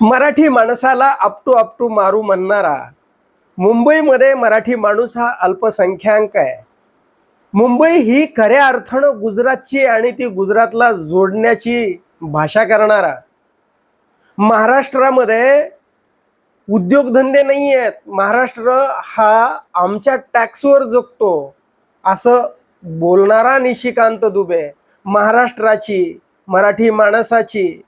मराठी माणसाला आपटू आपटू मारू म्हणणारा. मुंबईमध्ये मराठी माणूस हा अल्पसंख्याक आहे. मुंबई ही खऱ्या अर्थानं गुजरातची आणि ती गुजरातला जोडण्याची भाषा करणारा. महाराष्ट्रामध्ये उद्योगधंदे नाही आहेत. महाराष्ट्र हा आमच्या टॅक्सवर जगतो. असं बोलणारा निशिकांत दुबे. महाराष्ट्राची मराठी माणसाची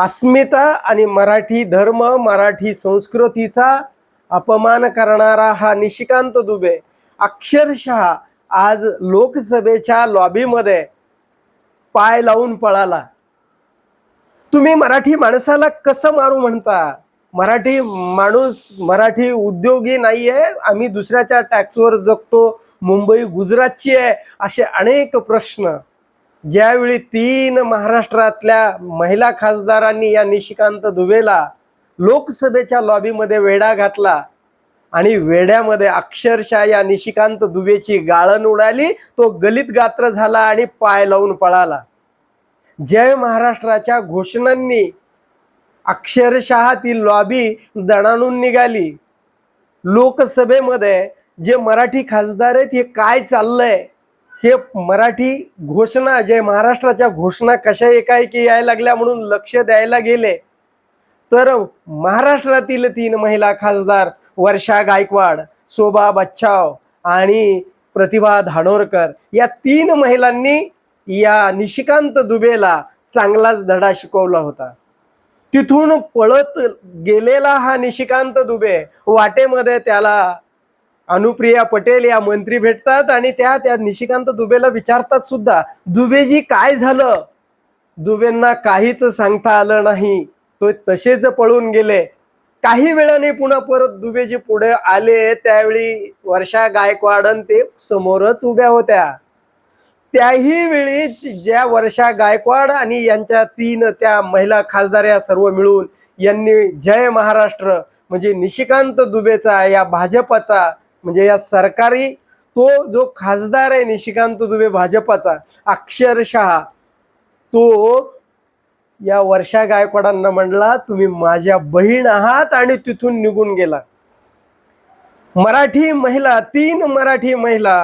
अस्मिता आणि मराठी धर्म मराठी संस्कृतीचा अपमान करणारा हा निशिकांत दुबे. अक्षरशः आज लोकसभेच्या लॉबीमध्ये पाय लावून पळाला. तुम्ही मराठी माणसाला कसं मारू म्हणता? मराठी माणूस मराठी उद्योगी नाही आहे आम्ही दुसऱ्याच्या टॅक्सवर जगतो. मुंबई गुजरातची आहे. असे अनेक प्रश्न. ज्यावेळी तीन महाराष्ट्रातल्या महिला खासदारांनी या निशिकांत दुबेला लोकसभेच्या लॉबीमध्ये वेढा घातला आणि वेड्यामध्ये अक्षरशः या निशिकांत दुबेची गाळण उडाली तो गलित गात्र झाला आणि पाय लावून पळाला. जय महाराष्ट्राच्या घोषणांनी अक्षरशः ती लॉबी दणाणून निघाली लोकसभेमध्ये जे मराठी खासदार आहेत हे काय चाललंय? हे मराठी घोषणा जे महाराष्ट्राच्या घोषणा कशा एकाएकी यायला लागल्या म्हणून लक्ष द्यायला गेले तर महाराष्ट्रातील तीन महिला खासदार वर्षा गायकवाड शोभा बच्छाव आणि प्रतिभा धानोरकर या तीन महिलांनी या निशिकांत दुबेला चांगलाच धडा शिकवला होता. तिथून पळत गेलेला हा निशिकांत दुबे वाटेमध्ये त्याला अनुप्रिया पटेल या मंत्री भेटतात आणि त्या त्या निशिकांत दुबेला विचारतात सुद्धा दुबेजी काय झालं? दुबेंना काहीच सांगता आलं नाही. तो तसेच पळून गेले. काही वेळाने पुन्हा परत दुबेजी पुढे आले. त्यावेळी वर्षा गायकवाडन ते समोरच उभ्या होत्या. त्याही वेळी ज्या वर्षा गायकवाड आणि यांच्या तीन त्या महिला खासदार या सर्व मिळून यांनी जय महाराष्ट्र म्हणजे निशिकांत दुबेचा या भाजपाचा म्हणजे या सरकारी तो जो खासदार आहे निशिकांत दुबे भाजपाचा अक्षरशः तो या वर्षा गायकवाडांना म्हणला तुम्ही माझ्या बहीण आहात आणि तिथून निघून गेला. मराठी महिला तीन मराठी महिला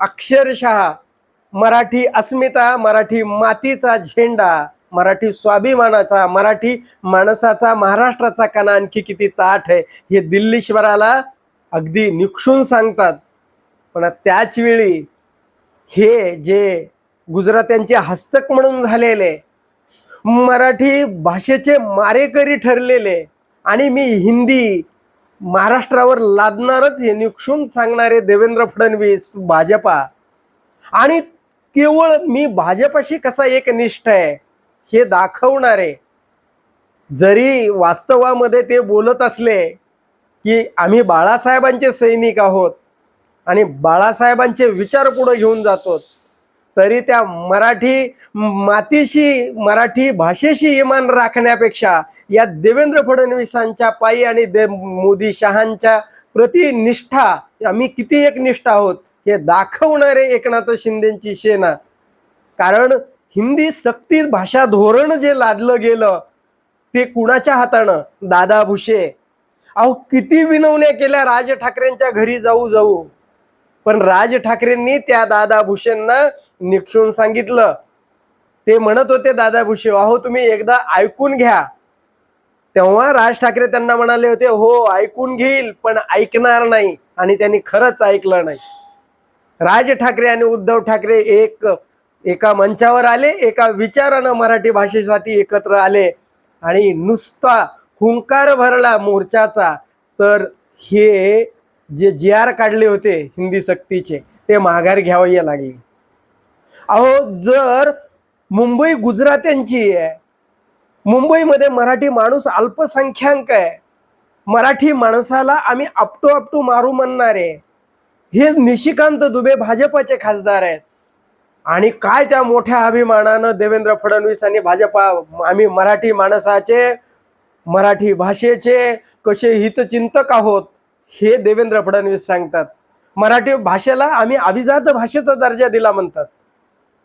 अक्षरशः मराठी अस्मिता मराठी मातीचा झेंडा मराठी स्वाभिमानाचा मराठी माणसाचा महाराष्ट्राचा कणा आणखी किती ताठ आहे हे दिल्लीश्वराला अगदी निक्षून सांगतात. पण त्याच वेळी हे जे गुजरात्यांचे हस्तक म्हणून झालेले मराठी भाषेचे मारेकरी ठरलेले आणि मी हिंदी महाराष्ट्रावर लादणारच हे निक्षून सांगणारे देवेंद्र फडणवीस भाजपा. आणि केवळ मी भाजपाशी कसा एकनिष्ठ आहे हे दाखवणारे. जरी वास्तवामध्ये ते बोलत असले की आम्ही बाळासाहेबांचे सैनिक आहोत आणि बाळासाहेबांचे विचार पुढे घेऊन जातो. तरी त्या मराठी मातीशी मराठी भाषेशी इमान राखण्यापेक्षा या देवेंद्र फडणवीसांच्या पायी आणि दे मोदी शहांच्या प्रति निष्ठा आम्ही किती एक निष्ठा आहोत हे दाखवणारे एकनाथ शिंदेची सेना. कारण हिंदी सक्ती भाषा धोरण जे लादलं गेलं ते कुणाच्या हातानं? दादा भुसे. अहो किती विनवण्या केल्या राज ठाकरेंच्या घरी जाऊ जाऊ. पण राज ठाकरेंनी त्या दादा भुसेंना निक्षून सांगितलं. ते म्हणत होते दादा भुसे अहो तुम्ही एकदा ऐकून घ्या. तेव्हा राज ठाकरे त्यांना म्हणाले होते हो ऐकून घेईल पण ऐकणार नाही. आणि त्यांनी खरंच ऐकलं नाही. राज ठाकरे आणि उद्धव ठाकरे एक एका मंचावर आले एका विचारानं मराठी भाषेसाठी एकत्र आले. आणि नुसता हुंकार भरला मोर्चाचा तर हे जे जी आर काढले होते हिंदी सक्तीचे ते माघार घ्यावे लागले. अहो जर मुंबई गुजरात्यांची आहे मुंबईमध्ये मराठी माणूस अल्पसंख्याक आहे मराठी माणसाला आम्ही आपटो आपटू मारू म्हणणारे हे निशिकांत दुबे भाजपाचे खासदार आहेत. आणि काय त्या मोठ्या अभिमानानं देवेंद्र फडणवीस आणि भाजपा आम्ही मराठी माणसाचे मराठी भाषेचे कसे हितचिंतक आहोत हे देवेंद्र फडणवीस सांगतात. मराठी भाषेला आम्ही अभिजात भाषेचा दर्जा दिला म्हणतात.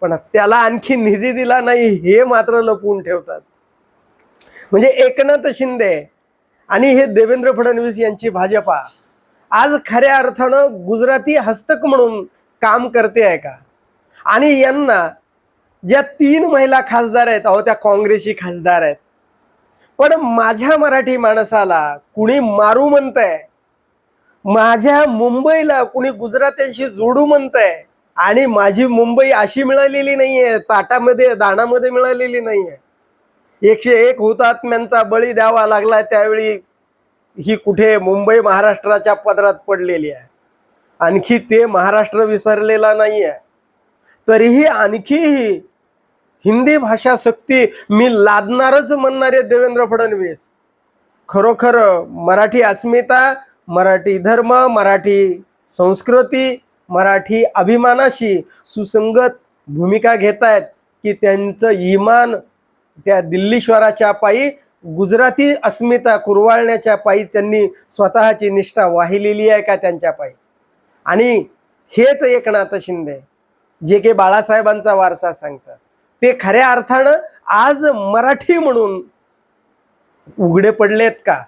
पण त्याला आणखी निधी दिला नाही हे मात्र लपवून ठेवतात. म्हणजे एकनाथ शिंदे आणि हे देवेंद्र फडणवीस यांची भाजपा आज खऱ्या अर्थानं गुजराती हस्तक म्हणून काम करते आहे का? आणि यांना ज्या तीन महिला खासदार आहेत अहो त्या काँग्रेसी खासदार आहेत. पण माझ्या मराठी माणसाला कुणी मारू म्हणतंय माझ्या मुंबईला कुणी गुजरात्यांशी जोडू म्हणतंय आणि माझी मुंबई अशी मिळालेली नाहीये ताटामध्ये दाणामध्ये मिळालेली नाहीये. एकशे एक हुतात्म्यांचा बळी द्यावा लागला त्यावेळी ही कुठे मुंबई महाराष्ट्राच्या पदरात पडलेली आहे. आणखी ते महाराष्ट्र विसरलेला नाही आहे तरीही आणखीही हिंदी भाषा सक्ती मी लादणारच म्हणणारे देवेंद्र फडणवीस. खरोखर मराठी अस्मिता मराठी धर्म मराठी संस्कृती मराठी अभिमानाशी सुसंगत भूमिका घेत आहेत की त्यांचं इमान त्या दिल्लीश्वराच्या पायी गुजराती अस्मिता कुरवाळण्याच्या पायी त्यांनी स्वतःची निष्ठा वाहिलेली आहे का त्यांच्या पायी? आणि हेच एकनाथ शिंदे जे की बाळासाहेबांचा वारसा सांगतात. ते खऱ्या अर्थानं आज मराठी म्हणून उघडे पडलेत का?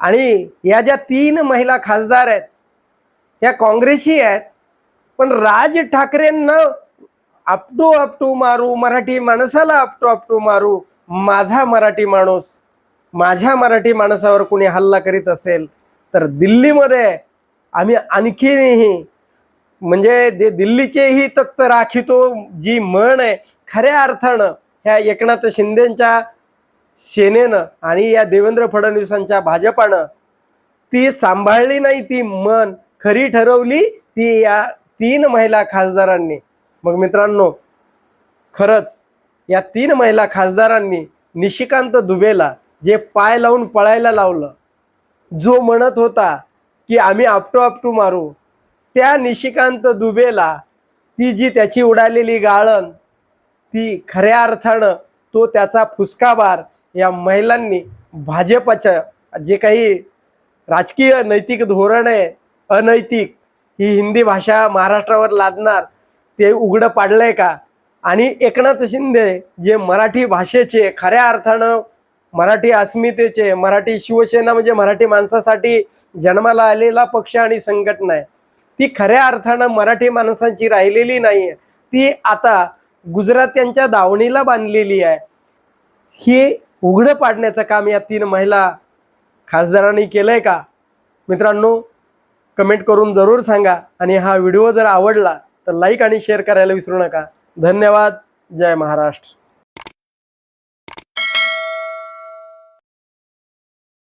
आणि या ज्या तीन महिला खासदार आहेत या काँग्रेसी आहेत पण राज ठाकरेंना आपटू आपटू मारू मराठी माणसाला आपटू आपटू मारू माझा मराठी माणूस माझ्या मराठी माणसावर कोणी हल्ला करीत असेल तर दिल्लीमध्ये आम्ही आणखीनही म्हणजे दे दिल्लीचेही तख्त राखितो जी म्हण आहे खऱ्या अर्थानं ह्या एकनाथ शिंदेच्या सेनेनं आणि या देवेंद्र फडणवीसांच्या भाजपानं ती सांभाळली नाही ती मन खरी ठरवली ती या तीन महिला खासदारांनी. मग मित्रांनो खरंच या तीन महिला खासदारांनी निशिकांत दुबेला जे पाय लावून पळायला लावलं जो म्हणत होता की आम्ही आपटू आपटू मारू त्या निशिकांत दुबेला ती जी त्याची उडालेली गाळण ती खऱ्या अर्थानं तो त्याचा फुसकाबार या महिलांनी भाजपचं जे काही राजकीय नैतिक धोरण आहे अनैतिक ही हिंदी भाषा महाराष्ट्रावर लादणार ते उघडं पाडलंय का? आणि एकनाथ शिंदे जे मराठी भाषेचे खऱ्या अर्थानं मराठी अस्मितेचे मराठी शिवसेना म्हणजे मराठी माणसासाठी जन्माला आलेला पक्ष आणि संघटना आहे. ती खऱ्या अर्थानं मराठी माणसांची राहिलेली नाही आहे ती आता गुजरात्यांच्या दावणीला बांधलेली आहे. हे उघडं पाडण्याचं काम या तीन महिला खासदारांनी केलंय का? मित्रांनो कमेंट करून जरूर सांगा. आणि हा व्हिडिओ जर आवडला तर लाईक आणि शेअर करायला विसरू नका. धन्यवाद. जय महाराष्ट्र.